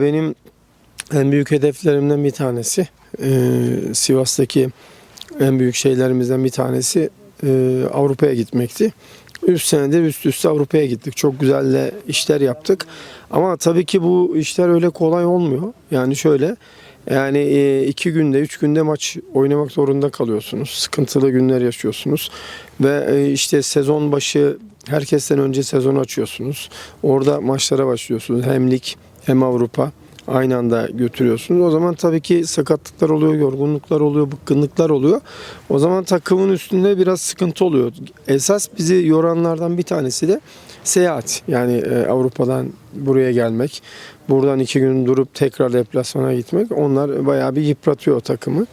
Benim en büyük hedeflerimden bir tanesi e, Sivas'taki en büyük şeylerimizden bir tanesi e, Avrupa'ya gitmekti. 3 senedir üst üste Avrupa'ya gittik. Çok güzel de işler yaptık. Ama tabii ki bu işler öyle kolay olmuyor. Yani şöyle yani e, iki günde, üç günde maç oynamak zorunda kalıyorsunuz. Sıkıntılı günler yaşıyorsunuz. Ve işte sezon başı herkesten önce sezon açıyorsunuz. Orada maçlara başlıyorsunuz. Hem lig hem Avrupa aynı anda götürüyorsunuz. O zaman tabii ki sakatlıklar oluyor, yorgunluklar oluyor, bıkkınlıklar oluyor. O zaman takımın üstünde biraz sıkıntı oluyor. Esas bizi yoranlardan bir tanesi de seyahat. Yani e, Avrupa'dan buraya gelmek. Buradan iki gün durup tekrar deplasmana gitmek. Onlar bayağı bir yıpratıyor takımı.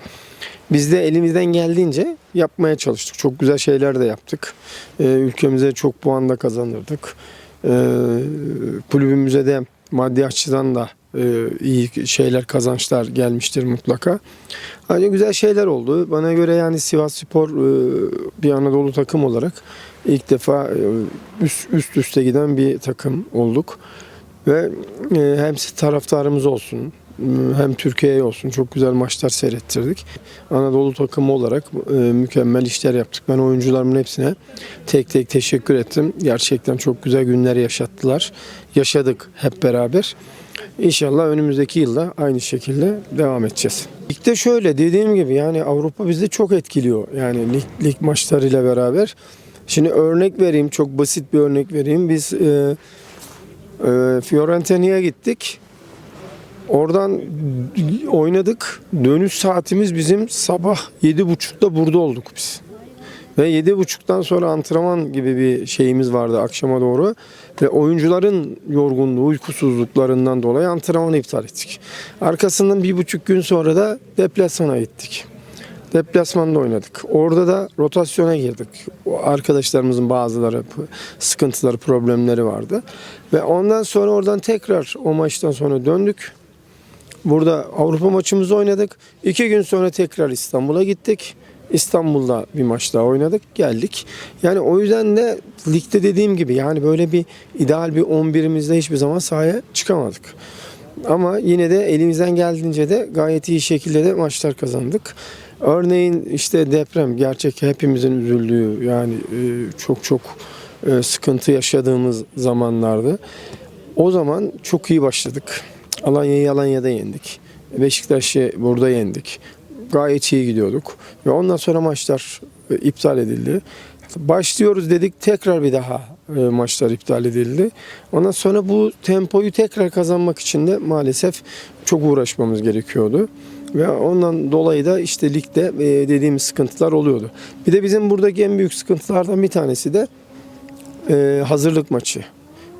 Biz de elimizden geldiğince yapmaya çalıştık. Çok güzel şeyler de yaptık. E, ülkemize çok puan da kazandırdık. E, kulübümüze de maddi açıdan da e, iyi şeyler kazançlar gelmiştir mutlaka. Hani güzel şeyler oldu. Bana göre yani Sivas Spor e, bir Anadolu takım olarak ilk defa e, üst, üst üste giden bir takım olduk. Ve hem taraftarımız olsun hem Türkiye'ye olsun çok güzel maçlar seyrettirdik. Anadolu takımı olarak e, mükemmel işler yaptık. Ben oyuncularımın hepsine tek tek teşekkür ettim. Gerçekten çok güzel günler yaşattılar. Yaşadık hep beraber. İnşallah önümüzdeki yılda aynı şekilde devam edeceğiz. Ligde şöyle dediğim gibi yani Avrupa bizi çok etkiliyor. Yani lig, lig maçlarıyla beraber. Şimdi örnek vereyim çok basit bir örnek vereyim. Biz e, e, Fiorentina'ya gittik. Oradan oynadık. Dönüş saatimiz bizim sabah 7.30'da burada olduk biz. Ve 7.30'dan sonra antrenman gibi bir şeyimiz vardı akşama doğru. Ve oyuncuların yorgunluğu, uykusuzluklarından dolayı antrenmanı iptal ettik. Arkasından bir buçuk gün sonra da deplasmana gittik. Deplasmanda oynadık. Orada da rotasyona girdik. Arkadaşlarımızın bazıları sıkıntıları, problemleri vardı. Ve ondan sonra oradan tekrar o maçtan sonra döndük. Burada Avrupa maçımızı oynadık. İki gün sonra tekrar İstanbul'a gittik. İstanbul'da bir maç daha oynadık. Geldik. Yani o yüzden de ligde dediğim gibi yani böyle bir ideal bir 11'imizde hiçbir zaman sahaya çıkamadık. Ama yine de elimizden geldiğince de gayet iyi şekilde de maçlar kazandık. Örneğin işte deprem gerçek hepimizin üzüldüğü yani e, çok çok e, sıkıntı yaşadığımız zamanlardı. O zaman çok iyi başladık. Alanya'yı Alanya'da yendik. Beşiktaş'ı burada yendik. Gayet iyi gidiyorduk. Ve ondan sonra maçlar e, iptal edildi. Başlıyoruz dedik tekrar bir daha e, maçlar iptal edildi. Ondan sonra bu tempoyu tekrar kazanmak için de maalesef çok uğraşmamız gerekiyordu. Ve ondan dolayı da işte ligde e, dediğimiz sıkıntılar oluyordu. Bir de bizim buradaki en büyük sıkıntılardan bir tanesi de hazırlık maçı.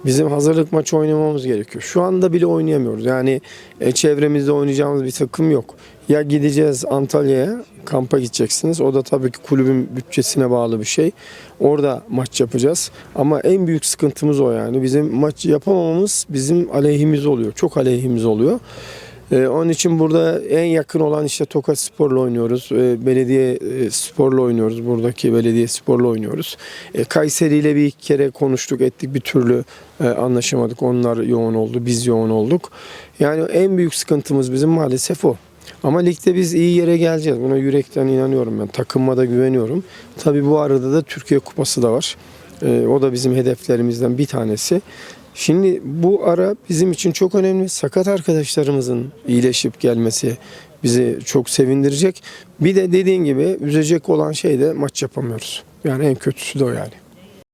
Bizim hazırlık maçı oynamamız gerekiyor. Şu anda bile oynayamıyoruz. Yani e, çevremizde oynayacağımız bir takım yok. Ya gideceğiz Antalya'ya, kampa gideceksiniz. O da tabii ki kulübün bütçesine bağlı bir şey. Orada maç yapacağız. Ama en büyük sıkıntımız o yani. Bizim maç yapamamamız bizim aleyhimiz oluyor. Çok aleyhimiz oluyor. Ee, onun için burada en yakın olan işte Tokat Spor'la oynuyoruz. Ee, belediye e, Spor'la oynuyoruz. Buradaki belediye Spor'la oynuyoruz. Ee, Kayseri ile bir iki kere konuştuk ettik bir türlü e, anlaşamadık. Onlar yoğun oldu, biz yoğun olduk. Yani en büyük sıkıntımız bizim maalesef o. Ama ligde biz iyi yere geleceğiz. Buna yürekten inanıyorum ben. Takımıma da güveniyorum. Tabii bu arada da Türkiye Kupası da var. Ee, o da bizim hedeflerimizden bir tanesi. Şimdi bu ara bizim için çok önemli. Sakat arkadaşlarımızın iyileşip gelmesi bizi çok sevindirecek. Bir de dediğin gibi üzecek olan şey de maç yapamıyoruz. Yani en kötüsü de o yani.